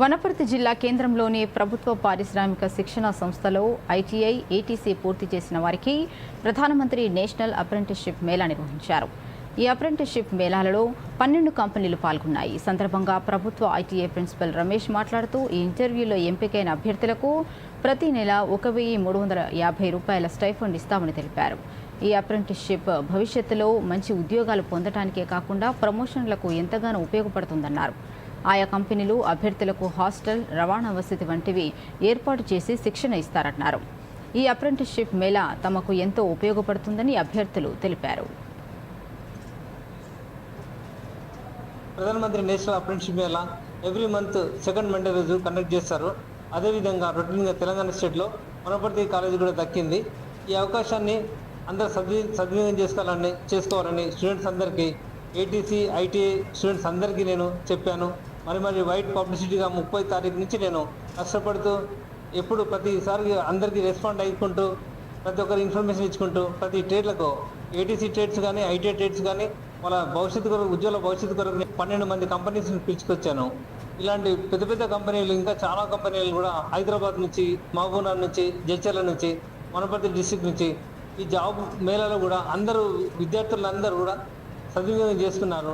వనపర్తి జిల్లా కేంద్రంలోని ప్రభుత్వ పారిశ్రామిక శిక్షణ సంస్థలో ఐటీఐ ఏటీసీ పూర్తి చేసిన వారికి ప్రధానమంత్రి నేషనల్ అప్రెంటిస్షిప్ మేళా నిర్వహించారు. ఈ అప్రెంటిస్షిప్ మేళాలలో పన్నెండు కంపెనీలు పాల్గొన్నాయి. ఈ సందర్భంగా ప్రభుత్వ ఐటీఐ ప్రిన్సిపల్ రమేష్ మాట్లాడుతూ ఈ ఇంటర్వ్యూలో ఎంపికైన అభ్యర్థులకు ప్రతి నెల ఒక వెయ్యి మూడు వందల యాభై రూపాయల స్టైఫండ్ ఇస్తామని తెలిపారు. ఈ అప్రెంటిస్షిప్ భవిష్యత్తులో మంచి ఉద్యోగాలు పొందటానికే కాకుండా ప్రమోషన్లకు ఎంతగానో ఉపయోగపడుతుందన్నారు. ఆయా కంపెనీలు అభ్యర్థులకు హాస్టల్ రవాణా వసతి వంటివి ఏర్పాటు చేసి శిక్షణ ఇస్తారన్నారు. ఈ అప్రెంటిస్షిప్ మేళా తమకు ఎంతో ఉపయోగపడుతుందని అభ్యర్థులు తెలిపారు. ప్రధానమంత్రి national apprenticeship Mela every month second Monday రోజు కండక్ట్ చేస్తారు. అదేవిధంగా రొటీన్గా తెలంగాణ స్టేట్లో వనపర్తి కాలేజీ కూడా దక్కింది. ఈ అవకాశాన్ని అందరూ సద్వి సద్వినియోగం చేసుకోవాలని చేసుకోవాలని స్టూడెంట్స్ అందరికీ ఏటీసీ ఐటీఐ స్టూడెంట్స్ అందరికీ నేను చెప్పాను. మరి మరి వైట్ పబ్లిసిటీగా ముప్పై తారీఖు నుంచి నేను కష్టపడుతూ ఎప్పుడు ప్రతిసారి అందరికీ రెస్పాండ్ అయ్యుకుంటూ ప్రతి ఒక్కరు ఇన్ఫర్మేషన్ ఇచ్చుకుంటూ ప్రతి ట్రేడ్లకు ఏటీసీ ట్రేడ్స్ కానీ ఐటీఐ ట్రేడ్స్ కానీ వాళ్ళ భవిష్యత్తు కొరకు ఉజ్వల భవిష్యత్తు కొరకు పన్నెండు మంది కంపెనీస్ని పిలుచుకొచ్చాను. ఇలాంటి పెద్ద పెద్ద కంపెనీలు ఇంకా చాలా కంపెనీలు కూడా హైదరాబాద్ నుంచి మహబూబ్నగర్ నుంచి జడ్చర్ల నుంచి వనపర్తి డిస్టిక్ నుంచి ఈ జాబ్ మేళాలో కూడా అందరూ విద్యార్థులందరూ కూడా సద్వినియోగం చేసుకున్నారు.